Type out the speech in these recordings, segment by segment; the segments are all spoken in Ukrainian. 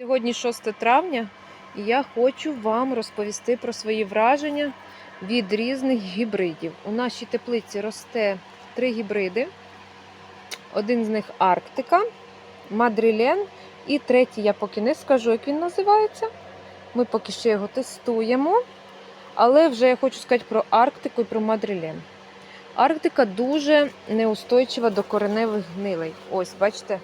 Сьогодні 6 травня, і я хочу вам розповісти про свої враження від різних гібридів. У нашій теплиці росте три гібриди. Один з них Арктика, Мадрилен, і третій я поки не скажу, як він називається. Ми поки що його тестуємо. Але вже я хочу сказати про Арктику і про Мадрилен. Арктика дуже неустойчива до кореневих гнилей. Ось, бачите,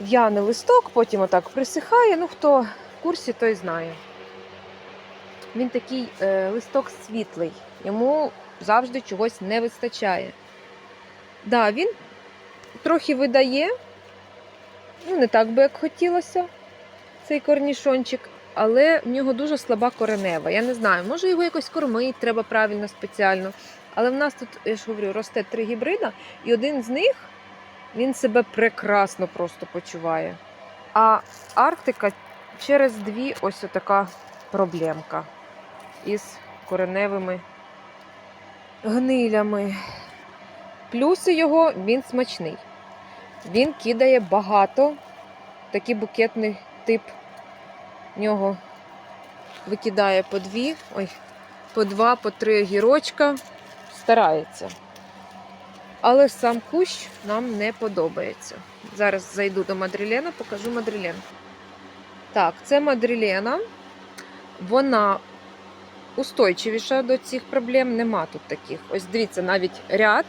в'яне листок, потім отак присихає. Ну, хто в курсі, той знає. Він такий е, листок світлий, йому завжди чогось не вистачає. Да, він трохи видає, ну, не так би, як хотілося, цей корнішончик, але в нього дуже слаба коренева. Я не знаю, може його якось кормити треба правильно спеціально. Але в нас тут, я ж говорю, росте три гібрида, і один з них він себе прекрасно просто почуває. А Арктика через дві ось така проблемка із кореневими гнилями. Плюси його він смачний. Він кидає багато, такий букетний тип нього викидає по дві, ой, по два, по три огірочка. Старається. Але сам кущ нам не подобається. Зараз зайду до Мадрилена, покажу Мадрилен. Так, це Мадрилена. Вона устойчивіша до цих проблем. Нема тут таких. Ось дивіться, навіть ряд.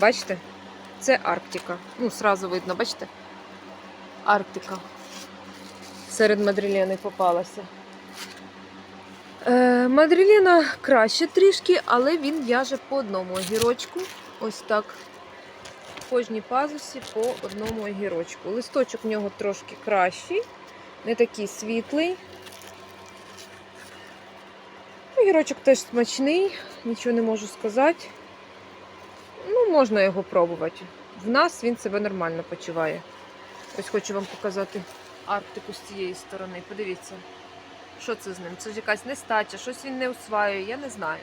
Бачите? Це Арктика. Ну, сразу видно, бачите? Арктика. Серед Мадрилени попалася. Е, Мадрилена краще трішки, але він в'яже по одному огірочку. Ось так. В кожній пазусі по одному огірочку. Листочок в нього трошки кращий, не такий світлий. Огірочок теж смачний, нічого не можу сказати. Ну, можна його пробувати. В нас він себе нормально почуває. Ось хочу вам показати Арктику з цієї сторони. Подивіться. Що це з ним? Це ж якась нестача, щось він не усваює, я не знаю.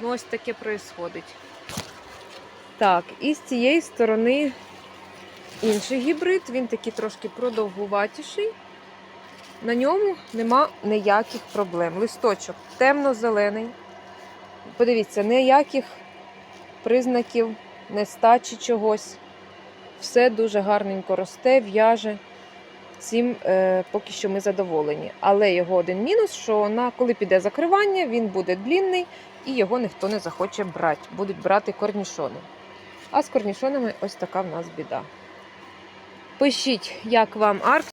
Ну, ось таке происходить. Так, і з цієї сторони інший гібрид, він такий трошки продовгуватіший. На ньому нема ніяких проблем. Листочок темно-зелений. Подивіться, ніяких признаків нестачі чогось. Все дуже гарненько росте, в'яже. Цим е, поки що ми задоволені. Але його один мінус, що на коли піде закривання, він буде длінний і його ніхто не захоче брати. Будуть брати корнішони. А з корнішонами ось така в нас біда. Пишіть, як вам арк.